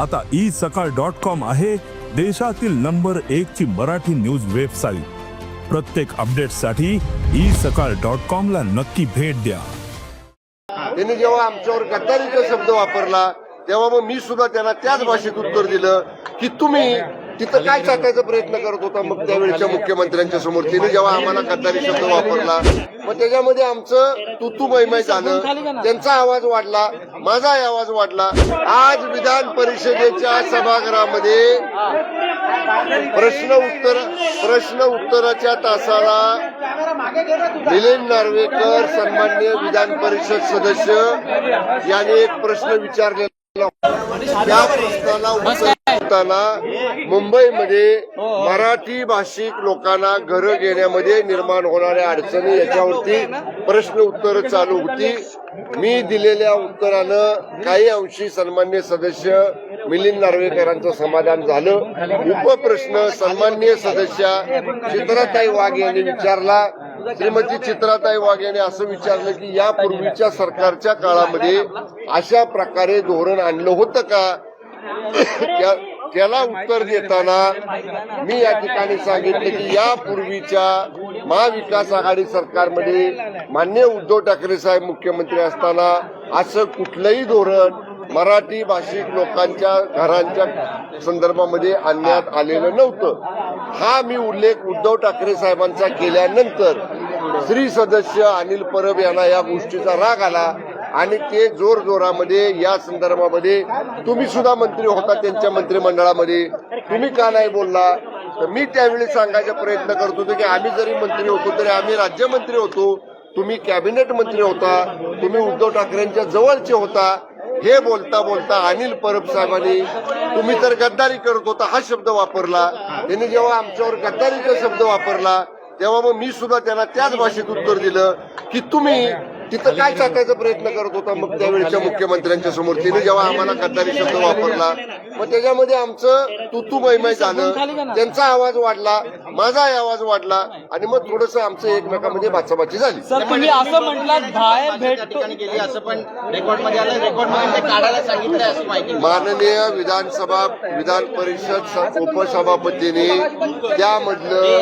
आता ई सकाळ dot com आहे देशातील नंबर एक ची मराठी न्यूज वेबसाईट. प्रत्येक अपडेटसाठी ई सकाळ डॉट कॉम ला नक्की भेट द्या. त्यांनी जेव्हा आमच्यावर गद्दारीचा शब्द वापरला तेव्हा मग मी सुद्धा त्यांना त्याच भाषेत उत्तर दिलं की तुम्ही तिथं काय टाकायचा प्रयत्न करत होता? मग त्यावेळेच्या मुख्यमंत्र्यांच्या समोर. तिने जेव्हा आम्हाला गद्दारी शब्द वापरला मग त्याच्यामध्ये आमचं तुतू मैमय झालं. त्यांचा आवाज वाढला माझा आवाज वाढला. आज विधान परिषदेच्या सभागृहामध्ये प्रश्न उत्तर प्रश्न उत्तराच्या तासाला मिलिंद नार्वेकर सन्मान्य विधान परिषद सदस्य यांनी एक प्रश्न विचारलेला या त्या प्रश्नाला उत्तर मुंबईमध्ये मराठी भाषिक लोकांना घरं घेण्यामध्ये निर्माण होणाऱ्या अडचणी याच्यावरती प्रश्न उत्तर चालू होती. मी दिलेल्या उत्तरानं काही अंशी सन्मान्य सदस्य मिलिंद नार्वेकरांचं समाधान झालं. उपप्रश्न सन्मान्य सदस्या चित्राताई वाघ यांनी विचारला. श्रीमती चित्राताई वाघ यांनी असं विचारलं की यापूर्वीच्या सरकारच्या काळामध्ये अशा प्रकारे धोरण आणलं होतं का? त्या- त्याला उत्तर देताना मी या ठिकाणी सांगितलं की यापूर्वीच्या महाविकास आघाडी सरकारमध्ये मान्य उद्धव ठाकरे साहेब मुख्यमंत्री असताना असं कुठलंही धोरण मराठी भाषिक लोकांच्या घरांच्या संदर्भामध्ये आणण्यात आलेलं नव्हतं. हा मी उल्लेख उद्धव ठाकरे साहेबांचा केल्यानंतर श्री सदस्य अनिल परब यांना या गोष्टीचा राग आला आणि ते जोर जोरामध्ये या संदर्भामध्ये तुम्ही सुद्धा मंत्री होता त्यांच्या मंत्रिमंडळामध्ये. तुम्ही का नाही बोलला? तर मी त्यावेळी सांगायचा प्रयत्न करत होतो की आम्ही जरी मंत्री होतो तरी आम्ही राज्यमंत्री होतो. तुम्ही कॅबिनेट मंत्री होता. तुम्ही उद्धव ठाकरेंच्या जवळचे होता. हे बोलता बोलता अनिल परब साहेबांनी तुम्ही तर गद्दारी करत होता हा शब्द वापरला. त्यांनी जेव्हा आमच्यावर गद्दारीचा शब्द वापरला तेव्हा मग मी सुद्धा त्यांना त्याच भाषेत उत्तर दिलं की तुम्ही तिथं काय टाकायचा प्रयत्न करत होता मग त्यावेळेच्या मुख्यमंत्र्यांच्या समोर. तिने जेव्हा आम्हाला गद्दारी शब्द वापरला मग त्याच्यामध्ये आमचं तुतू मैमय झालं. त्यांचा आवाज वाढला. माझाही आवाज वाढला आणि मग थोडस आमचं एकमेकांमध्ये बाचाबाची झाली. सर तुम्ही असं म्हटलात बाहेर भेटतो ठिकाणी केली असं पण रेकॉर्डमध्ये आलं. रेकॉर्डमध्ये काढायला सांगितलंय असं माहिती माननीय विधानसभा विधान परिषद उपसभापतींनी त्यामधलं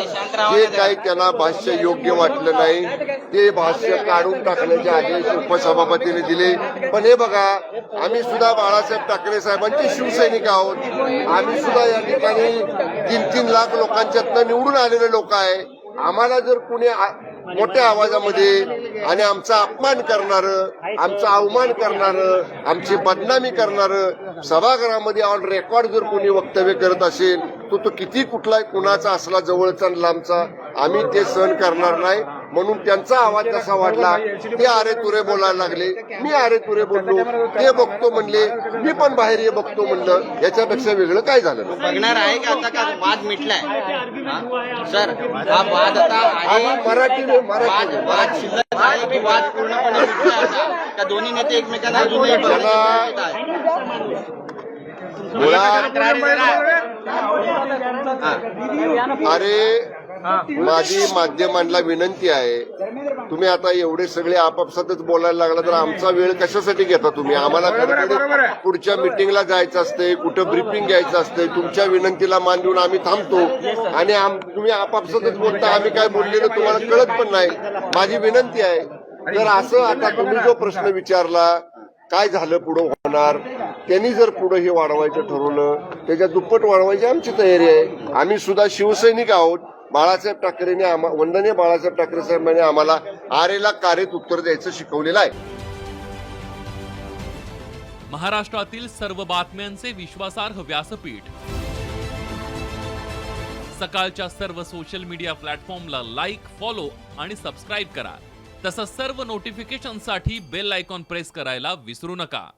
जे काही त्यांना भाष्य योग्य वाटलं नाही ते भाष्य काढून टाकण्याचे आदेश उपसभापतीने दिले. पण हे बघा आम्ही सुद्धा बाळासाहेब ठाकरे साहेबांचे शिवसैनिक आहोत. आम्ही सुद्धा या ठिकाणी तीन तीन लाख लोकांच्यातनं निवडून आलेले लोक आहे. आम्हाला जर कुणी आ- मोठ्या आवाजामध्ये आणि आमचा अपमान करणारं आमचा अवमान करणारं आमची बदनामी करणारं सभागृहामध्ये ऑन रेकॉर्ड जर कोणी वक्तव्य करत असेल तो तो किती कुठला कुणाचा असला जवळचा लांबचा आम्ही ते सहन करणार नाही. म्हणून त्यांचा आवाज कसा वाढला ते अरे तुरे बोलायला लागले. मी अरे तुरे बोललो. ते बघतो म्हणले. मी पण बाहेर ये बघतो म्हणलं. याच्यापेक्षा वेगळं काय झालं. बघणार आहे का आता का वाद मिटलाय? सर हा वाद आता मराठी वाद मराठी वाद पूर्णपणे का दोन्ही नेते एकमेकांना अरे माझी माध्यमांना विनंती आहे तुम्ही आता एवढे सगळे आपापसातच बोलायला लागला तर आमचा वेळ कशासाठी घेता तुम्ही? आम्हाला कधीकधी पुढच्या मिटिंगला जायचं असते कुठं ब्रिफिंग घ्यायचं असते तुमच्या विनंतीला मान देऊन आम्ही थांबतो. आणि तुम्ही आपापसातच बोलता आम्ही काय बोललेलं तुम्हाला कळत पण नाही. माझी विनंती आहे तर असं आता तुम्ही जो प्रश्न विचारला काय झालं पुढं होणार? त्यांनी जर पुढं हे वाढवायचं ठरवलं त्याच्या दुप्पट वाढवायची आमची तयारी आहे. आम्ही सुद्धा शिवसैनिक आहोत. बाळासाहेब ठाकरेंनी आम्हा वंदनीय बाळासाहेब ठाकरे साहेबांनी आम्हाला आरेला कार्यत उत्तर द्यायचं शिकवलेलं आहे. महाराष्ट्रातील सर्व बातम्यांचे विश्वासार्ह व्यासपीठ. सकाळच्या सर्व सोशल मीडिया प्लॅटफॉर्मला लाईक फॉलो आणि सबस्क्राईब करा. तसंच सर्व नोटिफिकेशनसाठी बेल आयकॉन प्रेस करायला विसरू नका.